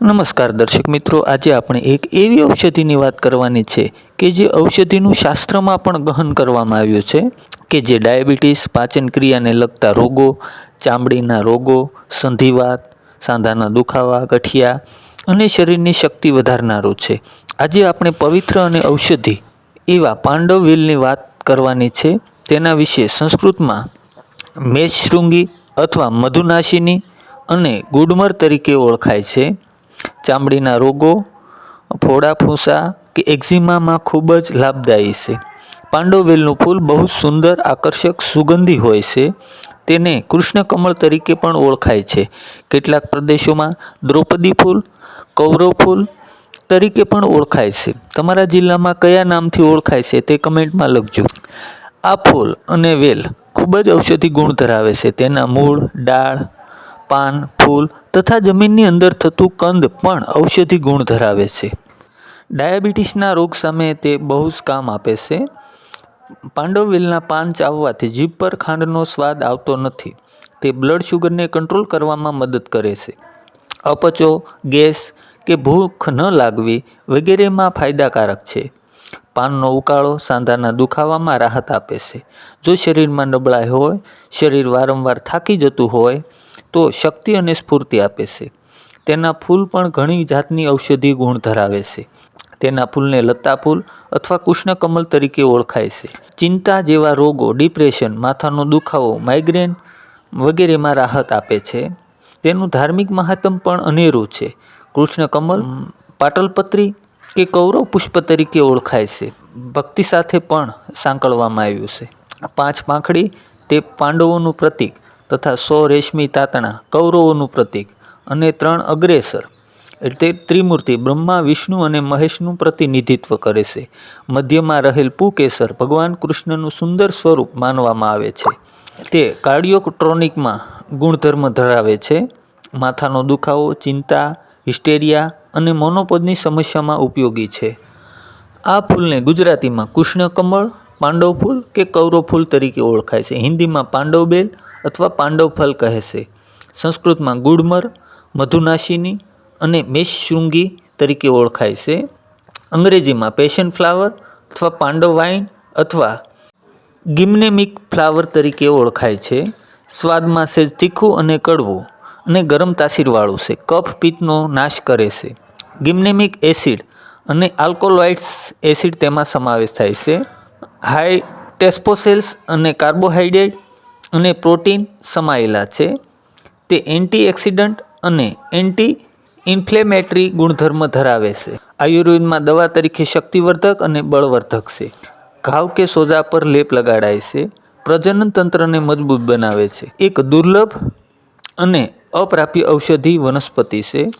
નમસ્કાર દર્શક મિત્રો, આજે આપણે એક એવી ઔષધિની વાત કરવાની છે કે જે ઔષધિનું શાસ્ત્રમાં પણ ગહન કરવામાં આવ્યું છે, કે જે ડાયાબિટીસ, પાચન ક્રિયાને લગતા રોગો, ચામડીના રોગો, સંધિવાત, સાંધાના દુખાવા, ગઠિયા અને શરીરની શક્તિ વધારનારું છે. આજે આપણે પવિત્ર અને ઔષધિ એવા પાંડવવેલની વાત કરવાની છે. તેના વિશે સંસ્કૃતમાં મેષશૃંગી અથવા મધુનાશિની અને ગુડમર તરીકે ઓળખાય છે. ચામડીના રોગો, ફોડા ફૂંસા કે એક્ઝિમામાં ખૂબ જ લાભદાયી છે. પાંડોવેલનું ફૂલ બહુ સુંદર, આકર્ષક, સુગંધી હોય છે. તેને કૃષ્ણકમળ તરીકે પણ ઓળખાય છે. કેટલાક પ્રદેશોમાં દ્રૌપદી ફૂલ, કૌરવ ફૂલ તરીકે પણ ઓળખાય છે. તમારા જિલ્લામાં કયા નામથી ઓળખાય છે તે કમેન્ટમાં લખજો. આ ફૂલ અને વેલ ખૂબ જ ઔષધિ ગુણ ધરાવે છે. તેના મૂળ, ડાળ પાન, ફૂલ તથા જમીનની અંદર થતું કંદ પણ ઔષધિ ગુણ ધરાવે છે. ડાયાબિટીસના રોગ સામે તે બહુ જ કામ આપે છે. પાંડવવેલના પાન ચાવવાથી જીભ પર ખાંડનો સ્વાદ આવતો નથી. તે બ્લડ શુગરને કંટ્રોલ કરવામાં મદદ કરે છે. અપચો, ગેસ કે ભૂખ ન લાગવી વગેરેમાં ફાયદાકારક છે. પાનનો ઉકાળો સાંધાના દુખાવામાં રાહત આપે છે. જો શરીરમાં નબળાઈ હોય, શરીર વારંવાર થાકી જતું હોય તો શક્તિ અને સ્ફૂર્તિ આપે છે. તેના ફૂલ પણ ઘણી જાતની ઔષધિ ગુણ ધરાવે છે. તેના ફૂલને લતા ફૂલ અથવા કૃષ્ણકમલ તરીકે ઓળખાય છે. ચિંતા જેવા રોગો, ડિપ્રેશન, માથાનો દુખાવો, માઇગ્રેન વગેરેમાં રાહત આપે છે. તેનું ધાર્મિક મહાત્મ પણ અનેરું છે. કૃષ્ણકમલ પાટલપત્રી કે કૌરવ પુષ્પ તરીકે ઓળખાય છે. ભક્તિ સાથે પણ સાંકળવામાં આવ્યું છે. પાંચ પાંખડી તે પાંડવોનું પ્રતીક તથા સો રેશમી તાતણા, કૌરવોનું પ્રતીક અને ત્રણ અગ્રેસર. એટલે ત્રિમૂર્તિ બ્રહ્મા, વિષ્ણુ અને મહેશનું પ્રતિનિધિત્વ કરે છે. મધ્યમાં રહેલ પુકેસર ભગવાન કૃષ્ણનું સુંદર સ્વરૂપ માનવામાં આવે છે. તે કાર્ડિયોક્ટ્રોનિકમાં ગુણધર્મ ધરાવે છે. માથાનો દુખાવો, ચિંતા, હિસ્ટેરિયા અને મોનોપદની સમસ્યામાં ઉપયોગી છે. આ ફૂલને ગુજરાતીમાં કૃષ્ણકમળ પાંડવ ફૂલ કે કૌરવ ફૂલ તરીકે ઓળખાય છે. હિન્દીમાં પાંડવબેલ અથવા પાંડવ ફલ કહે છે. સંસ્કૃતમાં ગુડમર, મધુનાશિની અને મેષશૃંગી તરીકે ઓળખાય છે. અંગ્રેજીમાં પેશન ફ્લાવર અથવા પાંડવ વાઇન અથવા ગિમ્નેમિક ફ્લાવર તરીકે ઓળખાય છે. સ્વાદમાં સેજ તીખું અને કડવું અને ગરમ તાસીરવાળું છે. કફ પિત્તનો નાશ કરે છે. ગિમ્નેમિક એસિડ અને આલ્કોલોઇડ્સ એસિડ તેમાં સમાવેશ થાય છે. હાઈ ટેસ્પોસેલ્સ અને કાર્બોહાઈડ્રેટ અને પ્રોટીન સમાયેલા છે. તે એન્ટીઓક્સિડન્ટ અને એન્ટી ઇન્ફ્લેમેટરી ગુણધર્મ ધરાવે છે. આયુર્વેદમાં દવા તરીકે શક્તિવર્ધક અને બળવર્ધક છે. ઘાવ કે સોજા પર લેપ લગાડાય છે. પ્રજનન તંત્રને મજબૂત બનાવે છે. એક દુર્લભ અને અપ્રાપ્ય ઔષધિ વનસ્પતિ છે.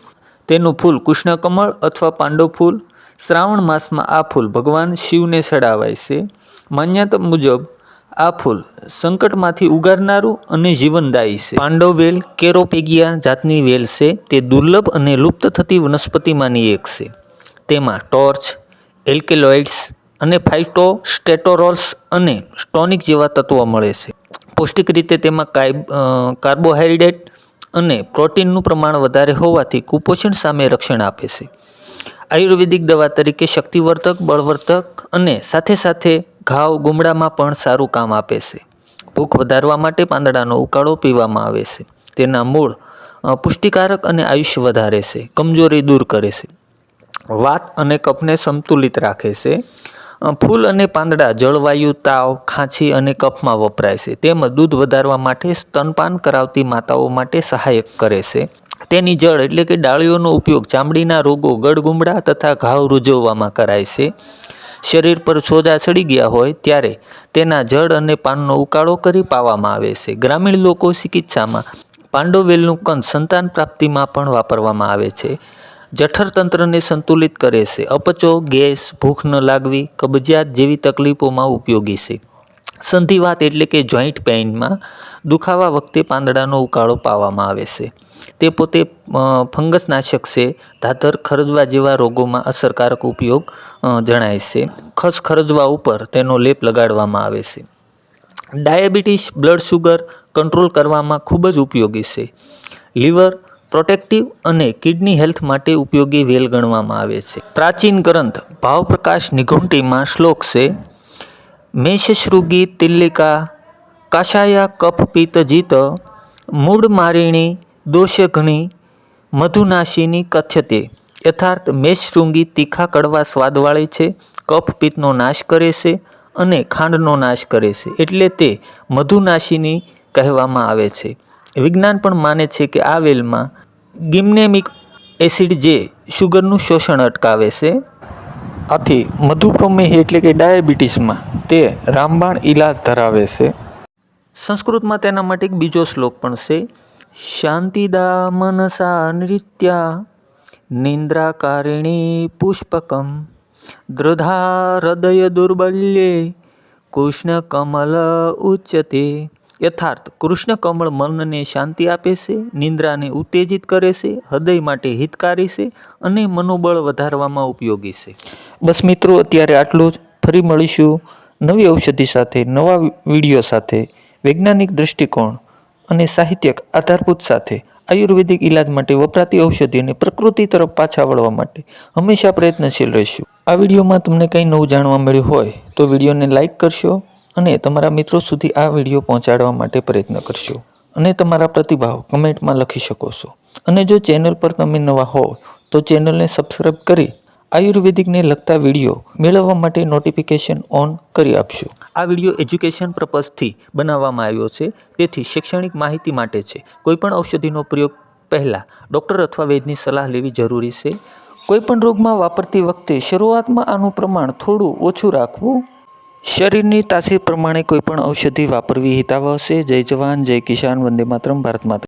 તેનું ફૂલ કૃષ્ણકમળ અથવા પાંડવ ફૂલ શ્રાવણ માસમાં આ ફૂલ ભગવાન શિવને ચડાવાય છે. માન્યતા મુજબ આ ફૂલ સંકટમાંથી ઉગારનારું અને જીવનદાયી છે. પાંડવ વેલ, કેરોપેગિયા જાતની વેલ છે. તે દુર્લભ અને લુપ્ત થતી વનસ્પતિમાંની એક છે. તેમાં ટોર્ચ, એલ્કેલોઇડ્સ અને ફાઇટોસ્ટેટોરોલ્સ અને સ્ટોનિક જેવા તત્વો મળે છે. પૌષ્ટિક રીતે તેમાં કાર્બોહાઈડ્રેટ અને પ્રોટીનનું પ્રમાણ વધારે હોવાથી કુપોષણ સામે રક્ષણ આપે છે. આયુર્વેદિક દવા તરીકે શક્તિવર્ધક, બળવર્ધક અને સાથે સાથે ઘાવ ગુમડામાં પણ સારું કામ આપે છે. ભૂખ વધારવા માટે પાંદડાનો ઉકાળો પીવામાં આવે છે. તેના મૂળ પુષ્ટિકારક અને આયુષ્ય વધારે છે, કમજોરી દૂર કરે છે. વાત અને કફને સંતુલિત રાખે છે. ફૂલ અને પાંદડા, જળવાયુ, તાવ, ખાંસી અને કફમાં વપરાય છે. તેમજ દૂધ વધારવા માટે સ્તનપાન કરાવતી માતાઓ માટે સહાયક કરે છે. તેની જળ એટલે કે ડાળીઓનો ઉપયોગ ચામડીના રોગો, ગળગુમડા તથા ઘાવ રૂજવવામાં કરાય છે. શરીર પર સોજા ચડી ગયા હોય ત્યારે તેના જળ અને પાનનો ઉકાળો કરી પાવામાં આવે છે. ગ્રામીણ લોકો ચિકિત્સામાં પાંડોવેલનું કંદ સંતાન પ્રાપ્તિમાં પણ વાપરવામાં આવે છે. જઠર તંત્રને સંતુલિત કરે છે. અપચો, ગેસ, ભૂખ ન લાગવી, કબજિયાત જેવી તકલીફોમાં ઉપયોગી છે. સંધિવાત એટલે કે જોઈન્ટ પેઇનમાં દુખાવા વખતે પાંદડાનો ઉકાળો પાવામાં આવે છે. તે પોતે ફંગસનાશક છે. ધાતર ખરજવા જેવા રોગોમાં અસરકારક ઉપયોગ જણાય છે. ખસ ખરજવા ઉપર તેનો લેપ લગાડવામાં આવે છે. ડાયાબિટીસ, બ્લડ શુગર કંટ્રોલ કરવામાં ખૂબ જ ઉપયોગી છે. લીવર પ્રોટેક્ટિવ અને કિડની હેલ્થ માટે ઉપયોગી વેલ ગણવામાં આવે છે. પ્રાચીન ગ્રંથ ભાવપ્રકાશ નિઘુંટીમાં શ્લોક છે મેષશૃગી તિલ્લિકા કાશાયા કફ પિત્ત જીત, મૂળ મારીણી દોષઘણી મધુનાશિની કથ્યતે. યથાર્થ મેષશૃંગી તીખા કડવા સ્વાદવાળી છે, કફ પિત્તનો નાશ કરે છે અને ખાંડનો નાશ કરે છે. એટલે તે મધુનાશિની કહેવામાં આવે છે. વિજ્ઞાન પણ માને છે કે આ વેલમાં ગિમ્નેમિક એસિડ જે શુગરનું શોષણ અટકાવે છે, આથી મધુપ્રમેહ એટલે કે ડાયાબિટીસમાં તે રામબાણ ઈલાજ ધરાવે છે. સંસ્કૃતમાં તેના માટે એક બીજો શ્લોક પણ છે શાંતિદા મનસા નૃત્યા નિંદ્રાકારિણી પુષ્પકમ દ્રધા હૃદય દુર્બલ્યે કૃષ્ણ કમલ ઉચ્યતે યથાર્થ કૃષ્ણ કમળ મનને શાંતિ આપે છે, નિંદ્રાને ઉત્તેજિત કરે છે, હૃદય માટે હિતકારી છે અને મનોબળ વધારવામાં ઉપયોગી છે. બસ મિત્રો, અત્યારે આટલું જ. ફરી મળીશું નવી ઔષધિ સાથે, નવા વીડિયો સાથે, વૈજ્ઞાનિક દૃષ્ટિકોણ અને સાહિત્યક આધારભૂત સાથે, આયુર્વેદિક ઇલાજ માટે વપરાતી ઔષધિ અને પ્રકૃતિ તરફ પાછા વળવા માટે હંમેશા પ્રયત્નશીલ રહીશું. આ વિડીયોમાં તમને કંઈ નવું જાણવા મળ્યું હોય તો વિડીયોને લાઇક કરશો અને તમારા મિત્રો સુધી આ વીડિયો પહોંચાડવા માટે પ્રયત્ન કરશો અને તમારા પ્રતિભાવ કમેન્ટમાં લખી શકો છો. અને જો ચેનલ પર તમે નવા હો તો ચેનલને સબસ્ક્રાઈબ કરી આયુર્વેદિકને લગતા વીડિયો મેળવવા માટે નોટિફિકેશન ઓન કરી આપશો આ વીડિયો એજ્યુકેશન પર્પઝથી બનાવવામાં આવ્યો છે. તેથી શૈક્ષણિક માહિતી માટે છે. કોઈપણ ઔષધિનો પ્રયોગ પહેલાં ડૉક્ટર અથવા વૈદની સલાહ લેવી જરૂરી છે. કોઈપણ રોગમાં વાપરતી વખતે શરૂઆતમાં આનું પ્રમાણ થોડું ઓછું રાખવું શરીરની તાસીર પ્રમાણે કોઈપણ ઔષધિ વાપરવી હિતાવહ છે જય જવાન, જય કિસાન, વંદે માતરમ, ભારત માતા